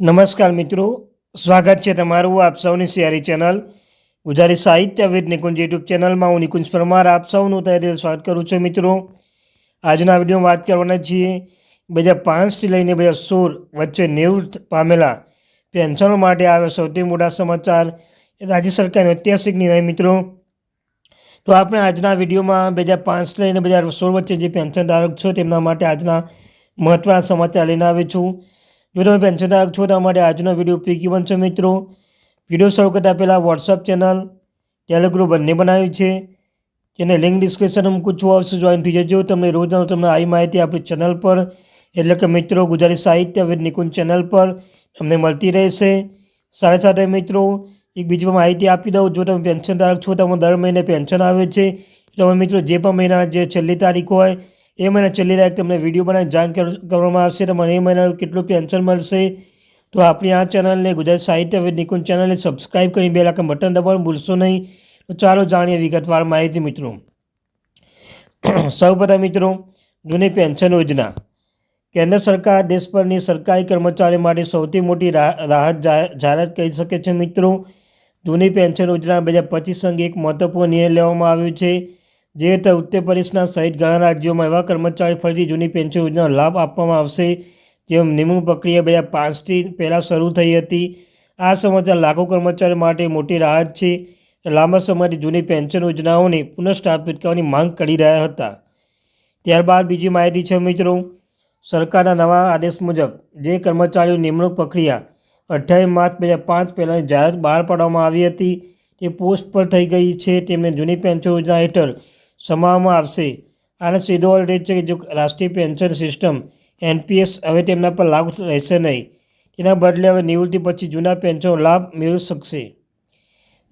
નમસ્કાર મિત્રો, સ્વાગત છે તમારું આપ સૌની સિયારી ચેનલ ગુજરાતી સાહિત્ય વિદ નિકુંજ યુટ્યુબ ચેનલમાં. હું નિકુંજ પરમાર, આપ સૌનું તહેદિલ સ્વાગત કરું છું મિત્રો. આજના વિડીયોમાં વાત કરવાના છીએ બે હજાર પાંચથી લઈને બે હજાર સોળ વચ્ચે નિવૃત્ત પામેલા પેન્શનો માટે આવ્યો સૌથી મોટા સમાચાર રાજ્ય સરકારનો ઐતિહાસિક નિર્ણય મિત્રો. તો આપણે આજના વિડીયોમાં બે હજાર પાંચથી લઈને બે હજાર સોળ વચ્ચે જે પેન્શન ધારક છો તેમના માટે આજના મહત્ત્વના સમાચાર લઈને આવ્યો છું. જો તમે પેન્શન ધારક છો, તમારા માટે આજનો વીડિયો ઉપયોગી બનશે મિત્રો. વીડિયો શરૂ કરતાં પહેલાં વોટ્સઅપ ચેનલ ટેલિગ્રુપ બંને બનાવ્યું છે. જેને લિંક ડિસ્ક્રિપ્શનમાં મૂકું આવશે જોઈન થઈ જજો. તમને રોજના તમને આવી માહિતી આપણી ચેનલ પર. એટલે કે મિત્રો, ગુજરાતી સાહિત્ય વિદ નિકુંજ ચેનલ પર તમને મળતી રહેશે. સાથે સાથે મિત્રો, એક બીજી માહિતી આપી દઉં. જો તમે પેન્શન ધારક છો તમે દર મહિને પેન્શન આવે છે. તમે મિત્રો, જે પણ મહિના જે છેલ્લી તારીખ હોય એ મહિના છેલ્લી તારીખ તમને વીડિયો બનાવી જાણ કરવામાં આવશે મને એ મહિનાનું કેટલું પેન્શન મળશે. તો આપણી આ ચેનલને ગુજરાત સાહિત્ય નિકુંજ ચેનલને સબસ્ક્રાઈબ કરી બે લાખ બટન દબાવવાનું ભૂલશો નહીં. તો ચાલો જાણીએ વિગતવાર માહિતી મિત્રો. સૌપ્રથમ મિત્રો, જૂની પેન્શન યોજના. કેન્દ્ર સરકાર દેશભરની સરકારી કર્મચારીઓ માટે સૌથી મોટી રાહત જાહેરાત કરી શકે છે મિત્રો. જૂની પેન્શન યોજના બે હજાર પચીસ અંગે એક મહત્વપૂર્ણ નિર્ણય લેવામાં આવ્યો છે. જે હેઠળ ઉત્તર પ્રદેશના સહિત ઘણા રાજ્યોમાં એવા કર્મચારી ફરીથી જૂની પેન્શન યોજનાનો લાભ આપવામાં આવશે, જેમ નિમણૂક પ્રક્રિયા બે હજાર પાંચથી પહેલાં શરૂ થઈ હતી. આ સમાચાર લાખો કર્મચારીઓ માટે મોટી રાહત છે. લાંબા સમયથી જૂની પેન્શન યોજનાઓને પુનઃસ્થાપિત કરવાની માંગ કરી રહ્યા હતા. ત્યારબાદ બીજી માહિતી છે મિત્રો, સરકારના નવા આદેશ મુજબ જે કર્મચારીઓ નિમણૂક પ્રક્રિયા અઠ્યાવીસ માર્ચ બે હજાર પાંચ પહેલાંની જાહેરાત બહાર પાડવામાં આવી હતી, તે પોસ્ટ પર થઈ ગઈ છે. તેમને જૂની પેન્શન યોજના હેઠળ સમાવવામાં આવશે. આનો સીધો અર્થ એ છે કે જો રાષ્ટ્રીય પેન્શન સિસ્ટમ એનપીએસ હવે તેમના પર લાગુ રહેશે નહીં. તેના બદલે હવે નિવૃત્તિ પછી જૂના પેન્શનનો લાભ મેળવી શકશે.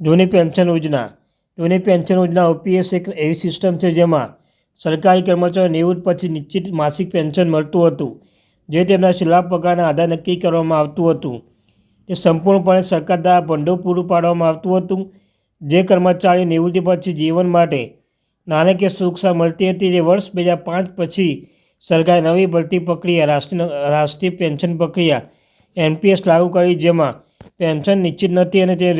જૂની પેન્શન યોજના. જૂની પેન્શન યોજના ઓપીએસ એક એવી સિસ્ટમ છે જેમાં સરકારી કર્મચારીઓ નિવૃત્ત પછી નિશ્ચિત માસિક પેન્શન મળતું હતું, જે તેમના છેલ્લા પગારના આધાર નક્કી કરવામાં આવતું હતું. તે સંપૂર્ણપણે સરકાર દ્વારા ભંડોળ પૂરું પાડવામાં આવતું હતું, જે કર્મચારી નિવૃત્તિ પછી જીવન માટે નાણાકીય સુરક્ષા મળતી હતી તે વર્ષ બે હજાર પાંચ પછી સરકારે નવી ભરતી પ્રક્રિયા, રાષ્ટ્રીય રાષ્ટ્રીય પેન્શન પ્રક્રિયા, એનપીએસ લાગુ કરી જેમાં પેન્શન નિશ્ચિત નથી અને તે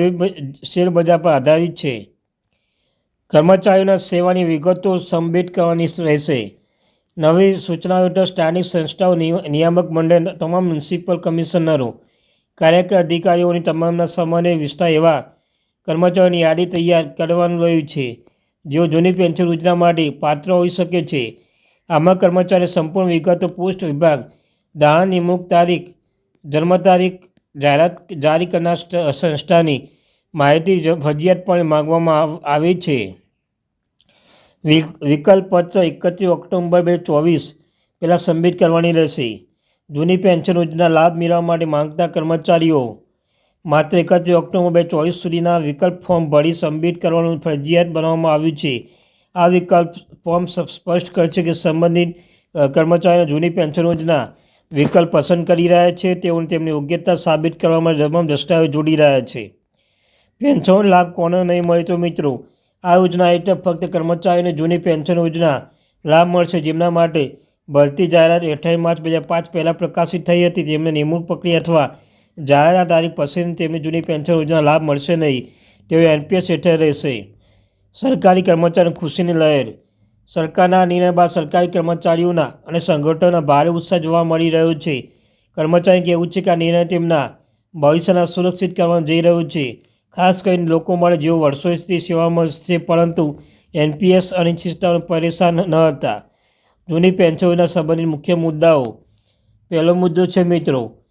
શેર બજાર પર આધારિત છે. કર્મચારીઓના સેવાની વિગતો સબમિટ કરવાની રહેશે. નવી સૂચના હેઠળ સ્થાનિક સંસ્થાઓ નિય- નિયામક મંડળ તમામ મ્યુનિસિપલ કમિશનરો, કાર્યકર અધિકારીઓની તમામના સામાન્ય વિસ્તાર એવા કર્મચારીઓની યાદી તૈયાર કરવાનું રહ્યું છે. જેઓ જૂની પેન્શન યોજના માટે પાત્ર હોઈ શકે છે. આમાં કર્મચારી સંપૂર્ણ વિગતો, પોસ્ટ વિભાગ દાણા નિમણૂક તારીખ, જન્મ તારીખ, જાહેરાત જારી કરનાર સંસ્થાની માહિતી ફરજિયાતપણે માંગવામાં આવ- છે. વિકલ્પ પત્ર એકત્રીસ ઓક્ટોબર બે ચોવીસ પહેલાં સબમિટ કરવાની રહેશે. જૂની પેન્શન યોજના લાભ મેળવવા માટે માંગતા કર્મચારીઓ માત્ર એકત્રીસ ઓક્ટોબર બે ચોવીસ સુધીના વિકલ્પ ફોર્મ ભરી સબમિટ કરવાનું ફરજિયાત બનાવવામાં આવ્યું છે. આ વિકલ્પ ફોર્મ સ્પષ્ટ કરશે કે સંબંધિત કર્મચારીઓ જૂની પેન્શન યોજના વિકલ્પ પસંદ કરી રહ્યા છે. તેઓને તેમની યોગ્યતા સાબિત કરવા માટે તમામ દસ્તાવેજ જોડી રહ્યા છે. પેન્શન લાભ કોને નહીં મળે તો મિત્રો, આ યોજના હેઠળ ફક્ત કર્મચારીઓને જૂની પેન્શન યોજના લાભ મળશે જેમના માટે ભરતી જાહેરાત અઠ્યાવીસ માર્ચ બે હજાર પાંચ પહેલાં પ્રકાશિત થઈ હતી. તેમને નિમણૂક પ્રક્રિયા અથવા જાહેરાત તારીખ પછીની તેમને જૂની પેન્શન યોજના લાભ મળશે નહીં, તેઓ એનપીએસ હેઠળ રહેશે. સરકારી કર્મચારી ખુશીની લહેર. સરકારના નિર્ણય બાદ સરકારી કર્મચારીઓના અને સંગઠનોના ભારે ઉત્સાહ જોવા મળી રહ્યો છે. કર્મચારી કહેવું છે કે આ નિર્ણય તેમના ભવિષ્યના સુરક્ષિત કરવામાં જઈ રહ્યું છે. ખાસ કરીને લોકો માટે જેઓ વર્ષોથી સેવામાં છે પરંતુ એનપીએસ અનિશ્ચિતતાઓને પરેશાન ન હતા. જૂની પેન્શન યોજના સંબંધિત મુખ્ય મુદ્દાઓ. પહેલો મુદ્દો છે મિત્રો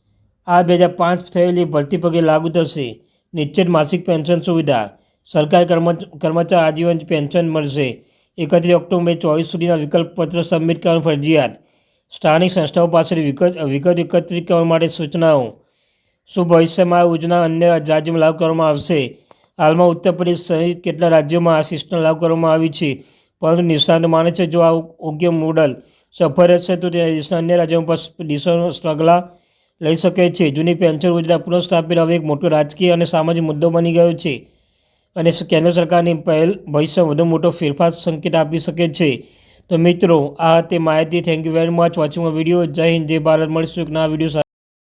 આ બે હજાર પાંચ થયેલી ભરતી પગે લાગુ થશે. નિશ્ચિત માસિક પેન્શન સુવિધા. સરકારી કર્મ કર્મચારી આજીવન પેન્શન મળશે. એકત્રીસ ઓક્ટોબર ચોવીસ સુધીના વિકલ્પ પત્ર સબમિટ કરવાની ફરજિયાત. સ્થાનિક સંસ્થાઓ પાસેથી વિગત વિગત એકત્રિત કરવા માટે સૂચનાઓ. શું ભવિષ્યમાં આ યોજના અન્ય રાજ્યોમાં લાગુ કરવામાં આવશે? હાલમાં ઉત્તર પ્રદેશ સહિત કેટલા રાજ્યોમાં આ સિસ્ટમ લાગુ કરવામાં આવી છે. પરંતુ નિષ્ણાંત માને છે, જો આ યોગ્ય મોડલ સફળ રહેશે, તો તે દેશના અન્ય રાજ્યોમાં પણ દિશાનો પગલાં લઈ શકે છે. જૂની પેન્શન યોજના પુનઃસ્થાપિત હવે એક મોટો રાજકીય અને સામાજિક મુદ્દો બની ગયો છે અને કેન્દ્ર સરકારની પહેલ ભવિષ્યમાં વધુ મોટો ફેરફાર સંકેત આપી શકે છે. તો મિત્રો, આ તે માહિતી. Thank you very much watching video જય હિન્દ, જય ભારત. મળીશું એક નવા વીડિયો